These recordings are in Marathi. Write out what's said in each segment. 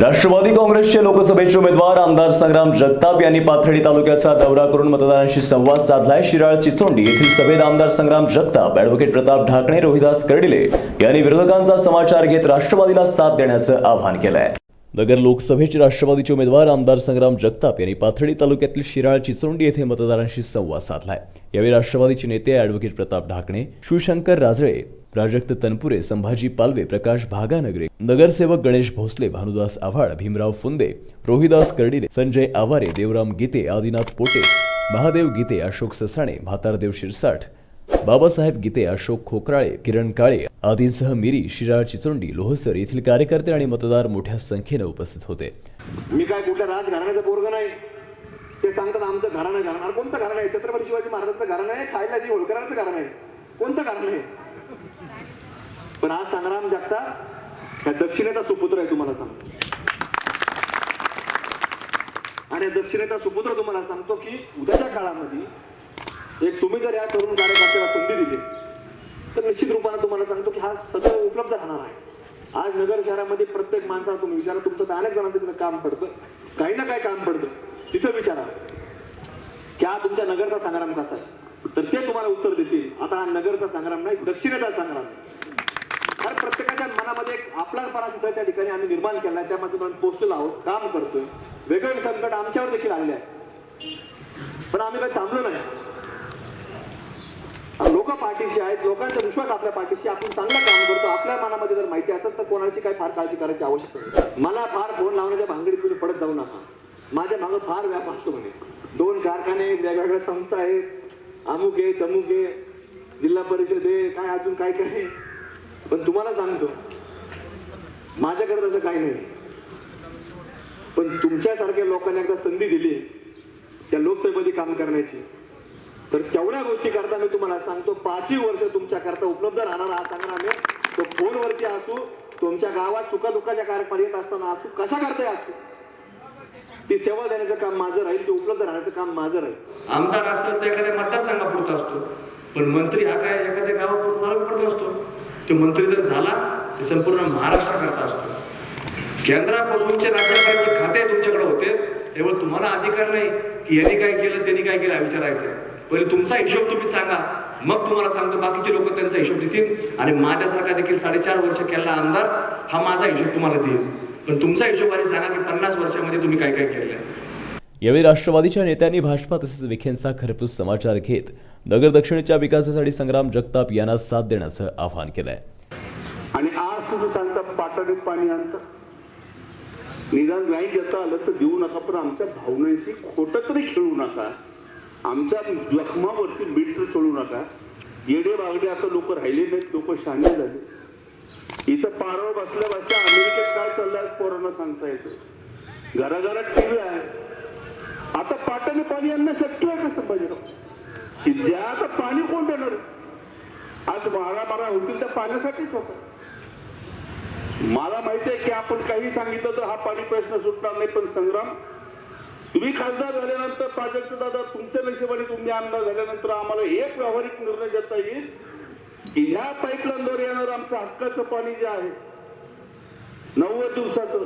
राष्ट्रवादी काँग्रेसचे लोकसभेचे उमेदवार आमदार संग्राम जगताप यांनी पाथर्डी तालुक्याचा दौरा करून मतदारांशी संवाद साधलाय. शिराळ चिचोंडी येथील सभेत आमदार संग्राम जगताप ॲडव्होकेट प्रताप ढाकणे रोहिदास कर्डिले यांनी विरोधकांचा समाचार घेत राष्ट्रवादीला साथ देण्याचं आवाहन केलंय. नगर लोकसभेचे राष्ट्रवादीचे उमेदवार आमदार संग्राम जगताप यांनी पाथर्डी तालुक्यातील शिराळ चिचोंडी येथे मतदारांशी संवाद साधलाय. यावेळी राष्ट्रवादीचे नेते ॲडव्होकेट प्रताप ढाकणे शिवशंकर राजळे प्राजक्त तनपुरे संभाजी पालवे प्रकाश भागानगरे नगरसेवक गणेश भोसले भानुदास आव्हाड भीमराव फुंदे रोहिदास कर्डिले संजय आवारे देवराम गीते आदिनाथ पोटे महादेव गीते अशोक ससाणे म्हातारदेव शिरसाठ बाबासाहेब गीते अशोक खोकराळे किरण काळे आदींसह मिरी शिराळ चिचोंडी लोहसर येथील कार्यकर्ते आणि मतदार मोठ्या संख्येनं उपस्थित होते. मी काय कुठल्या राजघराण्याचा पोरग नाही? ते सांगतात आमचं घराणं घराणं कोणतं घराणं आहे? छत्रपती शिवाजी महाराजांचं घराणं आहे? खायला जी होळकरांचं घराणं आहे. कोणतं घराणं आहे? पण आज संग्राम जगताप या दक्षिणेचा सुपुत्र आहे तुम्हाला सांगतो. आणि या दक्षिणेचा सुपुत्र तुम्हाला सांगतो की उद्याच्या काळामध्ये एक तुम्ही जर या तरुण कार्यकर्त्याला संधी दिली तर निश्चित रूपाने तुम्हाला सांगतो की हा सगळं उपलब्ध राहणार आहे. आज नगर शहरामध्ये प्रत्येक माणसाला तुम्ही विचारा तुमचं तर अनेक जणांचं तिथं काम पडतं. काही ना काही काम पडतं. तिथं विचारा. की हा तुमच्या नगरचा संग्राम कसा आहे? तर ते तुम्हाला उत्तर देतील. आता हा नगरचा संग्राम नाही दक्षिणेचा संग्राम आहे. कारण प्रत्येकाच्या मनामध्ये एक आपला तिथं त्या ठिकाणी आम्ही निर्माण केला आहे त्यामध्ये आम्ही पोस्टल आहोत काम करतोय. वेगवेगळे संकट आमच्यावर देखील आले आहे पण आम्ही काही थांबलो नाही. लोक पाठीशी आहेत लोकांचा विश्वास आपल्या पाठीशी आपण चांगलं काम करतो. आपल्या मनामध्ये जर माहिती असेल तर कोणाची काही फार काळजी करायची आवश्यकता नाही. मला फार फोन लावण्याच्या भांगडीत तुम्ही पडत जाऊ नका. माझ्या मागं फार व्याप असतो म्हणे. दोन कारखाने आहेत, वेगवेगळ्या संस्था आहेत. अमुक आहे तमुक आहे. जिल्हा परिषद आहे. काय अजून काय काय आहे. पण तुम्हाला सांगतो माझ्याकडे तसं काही नाही. पण तुमच्यासारख्या लोकांना एकदा संधी दिली त्या लोकसभेमध्ये काम करण्याची. तर तेवढ्या गोष्टी करता मी तुम्हाला सांगतो पाचही वर्ष तुमच्याकरता उपलब्ध राहणार हा सांगणार मी तो फोनवरती असू तुमच्या गावात सुखादुःखाच्या कार्यक्रम येत असताना असू कशा करताय असू. ती सेवा देण्याचं काम माझं राहील ते उपलब्ध राहण्याचं काम माझं राहील. आमदार असेल तर एखाद्या मतदारसंघापुरता असतो. पण मंत्री हा काय एखाद्या गावापुरता असतो. ते मंत्री जर झाला ते संपूर्ण महाराष्ट्राकरता असतो. केंद्रापासूनचे राज्यपालाचे खाते तुमच्याकडे होते तेव्हा तुम्हाला अधिकार नाही की यांनी काय केलं त्यांनी काय केलं विचारायचं पहिले तुमचा हिशोब तुम्ही सांगा. मग तुम्हाला सांगतो बाकीचे लोक त्यांचा हिशोब देतील. आणि माझ्यासारखा देखील साडेचार वर्ष केलेला आमदार हा माझा हिशोब तुम्हाला देईल. पण तुमचा हिशोब आधी सांगा की पन्नास वर्षामध्ये तुम्ही काय काय केलं आहे यावेळी राष्ट्रवादीच्या नेत्यांनी भाजपा तसेच विखेंचा खरपूस समाचार घेत नगर दक्षिणेच्या विकासासाठी संग्राम जगताप यांना साथ देण्याचं आवाहन केलंय. आणि आज तुम्ही सांगता पाटडीत पाणी आणतं. निदान नाही घेता आलं तर देऊ नका पण आमच्या भावनेशी खोटं तरी खेळू नका. आमच्या जखमावरती मीठ चढू नका. येडे बागडे आता लोक राहिले नाहीत लोक शहाणे झाले. इथं पारावर बसल्या बसल्या अमेरिकेत काय चाललंय पोरांना सांगता येतं. घराघरात टीव्ही आहे. आता पाटाने पाणी आणणं शक्य आहे कसं पाहिजे की ज्या आता पाणी कोण देणार? आज मारा मारा होतील त्या पाण्यासाठीच होतं. मला माहिती आहे की आपण काही सांगितलं तर हा पाणी प्रश्न सुटणार नाही पण संग्राम तुम्ही खासदार झाल्यानंतर प्राजक्त दादा तुमच्या नशिबाने तुम्ही आमदार झाल्यानंतर आम्हाला एक व्यावहारिक निर्णय देता येईल की ह्या पाईपलाईनद्वारे येणार आमचं हक्काचं पाणी जे आहे नव्वद दिवसाचं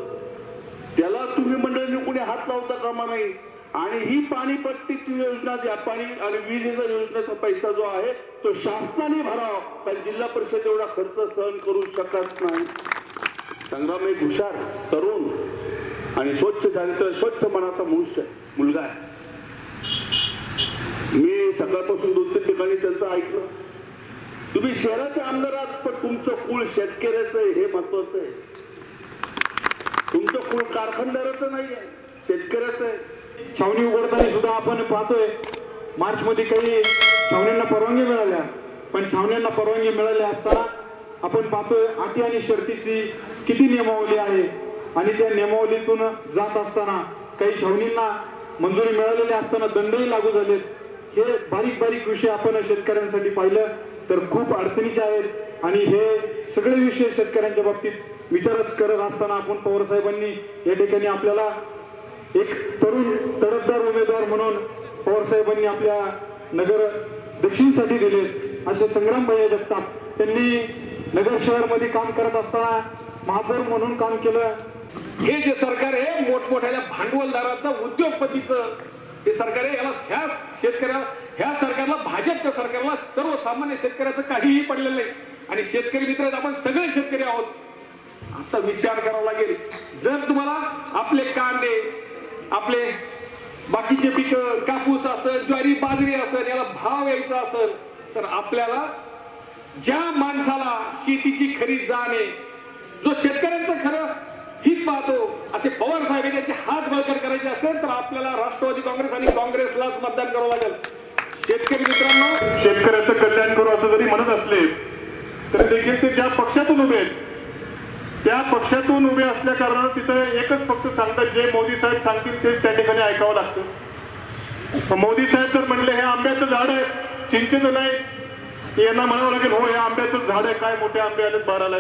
त्याला तुम्ही मंडळीने कुणी हात लावता कामा नाही आणि ही पाणीपट्टीची योजना ज्या पाणी आणि विजेचा योजनेचा पैसा जो आहे तो शासनाने भरावा. कारण जिल्हा परिषद एवढा खर्च सहन करू शकत नाही. संग्राम एक हुशार तरुण आणि स्वच्छ चारित्र स्वच्छ मनाचा मनुष्य मुलगा आहे. मी सकाळपासून दोन तीन ठिकाणी त्यांचं ऐकलं. तुम्ही शहराच्या आमदारात पण तुमचं कुळ शेतकऱ्याचं आहे हे महत्वाचं आहे. तुमचं कुळ कारखानदाराचं नाही आहे शेतकऱ्याचं आहे. छावणी उघडताना सुद्धा आपण पाहतोय मार्च मध्ये काही छावण्यांना परवानगी मिळाल्या. पण छावण्यांना परवानगी मिळाल्या असताना आपण पाहतोय अटी आणि शर्तीची किती नियमावली आहे. आणि त्या नियमावलीतून जात असताना काही छावणींना मंजुरी मिळालेली असताना दंडही लागू झालेत. हे बारीक बारीक विषय आपण शेतकऱ्यांसाठी पाहिलं तर खूप अडचणीचे आहेत. आणि हे सगळे विषय शेतकऱ्यांच्या बाबतीत विचारच करत असताना आपण पवार साहेबांनी या ठिकाणी आपल्याला एक तरुण तडफदार उमेदवार म्हणून पवारसाहेबांनी आपल्या नगर दक्षिणसाठी दिले असे संग्राम भैया जगताप. त्यांनी नगर शहरमध्ये काम करत असताना महापौर म्हणून काम केलं. हे जे सरकार आहे मोठमोठ्या भांडवलदाराचं उद्योगपतीचं हे सरकार आहे. याला ह्या शेतकऱ्याला ह्या सरकारला भाजपच्या सरकारला सर्वसामान्य शेतकऱ्याचं काहीही पडलेलं नाही. आणि शेतकरी मित्र आपण सगळे शेतकरी आहोत. आता विचार करावा लागेल. जर तुम्हाला आपले कांदे आपले बाकीचे पिकं कापूस असेल ज्वारी बाजरी असेल याला भाव यायचा असेल तर आपल्याला ज्या माणसाला शेतीची खरी जाण आहे जो शेतकऱ्यांचं खरं हित पाहतो असे पवार साहेब यांचे हात बळकट करायचे असेल तर आपल्याला राष्ट्रवादी काँग्रेस आणि काँग्रेसलाच मतदान करावं लागेल. शेतकरी मित्रांनो शेतकऱ्याचं कल्याण करू असं जरी म्हणत असले तरी देखील ते ज्या पक्षातून उभे आहेत त्या पक्षातून उभे असल्या कारणानं तिथं एकच फक्त सांगतात जे मोदी साहेब सांगतील ते त्या ठिकाणी ऐकावं लागतं. मोदी साहेब जर म्हणले हे आंब्याचं झाड आहे चिंचेचं नाही यांना म्हणावं लागेल हो हे आंब्याचं झाड आहे काय मोठे आंबे आलेत बाराला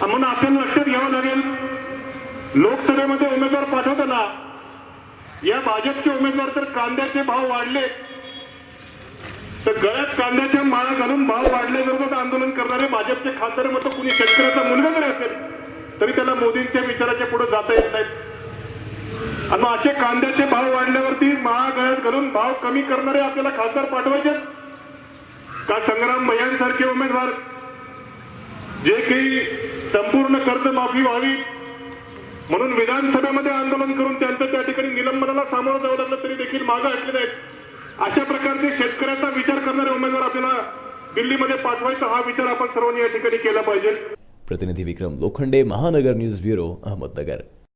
म्हणून आपल्याला लक्षात घ्यावं लागेल. लोकसभेमध्ये उमेदवार पाठवताना या भाजपचे उमेदवार तर कांद्याचे भाव वाढले तर गळ्यात कांद्याच्या माळा घालून भाव वाढल्याविरोधात आंदोलन करणारे भाजपचे खासदार मग तो कुणी शेतकऱ्याचा मुलगा जरी असेल तरी त्याला मोदींच्या विचाराच्या पुढे जाता येत नाहीत. आणि असे कांद्याचे भाव वाढल्यावरती माळा गळ्यात घालून भाव कमी करणारे आपल्याला खासदार पाठवायचे का संग्राम भयांसारखे उमेदवार जे काही संपूर्ण कर्जमाफी व्हावी म्हणून विधानसभेमध्ये आंदोलन करून त्यांचं त्या ठिकाणी निलंबनाला सामोरं जावं लागलं तरी देखील मागं हटले नाहीत. अशा प्रकारचे शेतकऱ्याचा विचार करणारे उमेदवार आपल्याला दिल्लीमध्ये पाठवायचा हा विचार आपण सर्वांनी या ठिकाणी केला पाहिजे. प्रतिनिधी विक्रम लोखंडे महानगर न्यूज ब्युरो अहमदनगर.